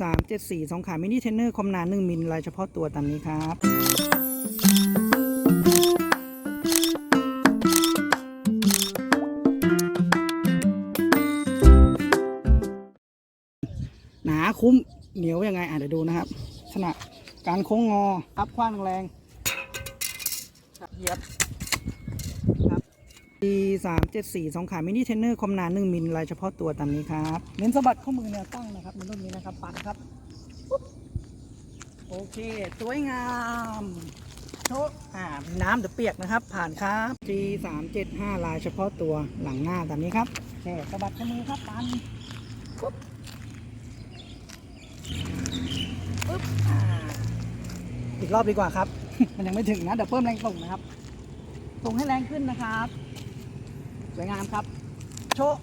3 7 4สองขามินิเทนเนอร์ความหนา1มิลลายเฉพาะตัวตามนี้ครับ หนาคุ้มเหนียวยังไงอะเดี๋ยวดูนะครับลักษณะการโค้งงออัพคว้างแรงเหยียบครับ D 3 7 4 สองขามินิเทนเนอร์ความหนา1มิลลายเฉพาะตัวตามนี้ครับ เน้นสะบัดข้อมือแนวตั้งนะครับในรุ่นนี้นะครับปัดครับ โอเค สวยงามโชะอ่าน้ำเดี๋ยวเปียกนะครับ ผ่านครับ G 3 7 5 ลายเฉพาะตัวหลังหน้าตามนี้ครับโอเคสะบัดข้อมือครับปันปุ๊บปึ๊บอ่าอีกรอบดีกว่าครับ มันยังไม่ถึงนะ เดี๋ยวเพิ่มแรงส่งนะครับส่งให้แรงขึ้นนะครับ วยงามครับ โชะ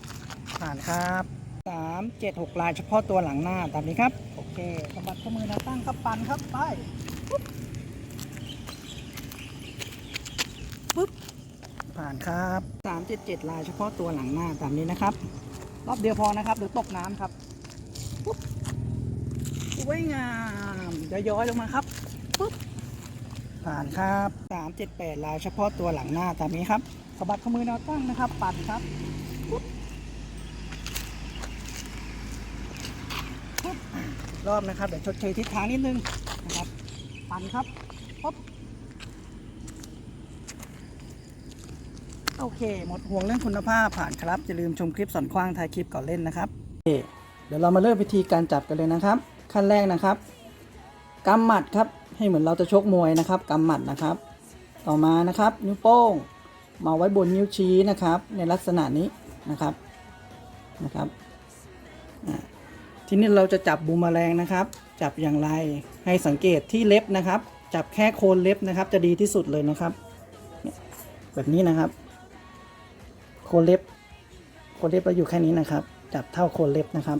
ผ่านครับสามเจ็ดหกลายเฉพาะตัวหลังหน้าตามนี้ครับ โอเคสะบัดข้อมือแนวตั้งครับปันครับ ไปปุ๊บปุ๊บผ่านครับสามเจ็ดเจ็ดลายเฉพาะตัวหลังหน้าตามนี้นะครับ รอบเดียวพอนะครับเดี๋ยวตกน้ำครับสวยงามจะย้อยลงมาครับปุ๊บ ผ่านครับสามเจ็ดแปดลายเฉพาะตัวหลังหน้าตามนี้ครับสะบัดข้อมือแนวตั้งนะครับ ปั่นครับรอบนะครับเดี๋ยวชดเชยทิศทางนิดนึงนะครับปั่นครับปุ๊บโอเค หมดห่วงเรื่องคุณภาพผ่านครับอย่าลืมชมคลิปสอนคว้างท้ายคลิปก่อนเล่นนะครับเดี๋ยวเรามาเริ่มวิธีการจับกันเลยนะครับ ขั้นแรกนะครับกำหมัดครับ ให้เหมือนเราจะชกมวยนะครับกำหมัดนะครับ ต่อมานะครับ นิ้วโป้ง มาไว้บนนิ้วชี้นะครับ ในลักษณะนี้นะครับนะครับทีนี้เราจะจับบูมแมลงนะครับ จับอย่างไรให้สังเกตที่เล็บนะครับ จับแค่โคนเล็บนะครับ จะดีที่สุดเลยนะครับ แบบนี้นะครับ โคนเล็บ โคนเล็บเราอยู่แค่นี้นะครับ จับเท่าโคนเล็บนะครับ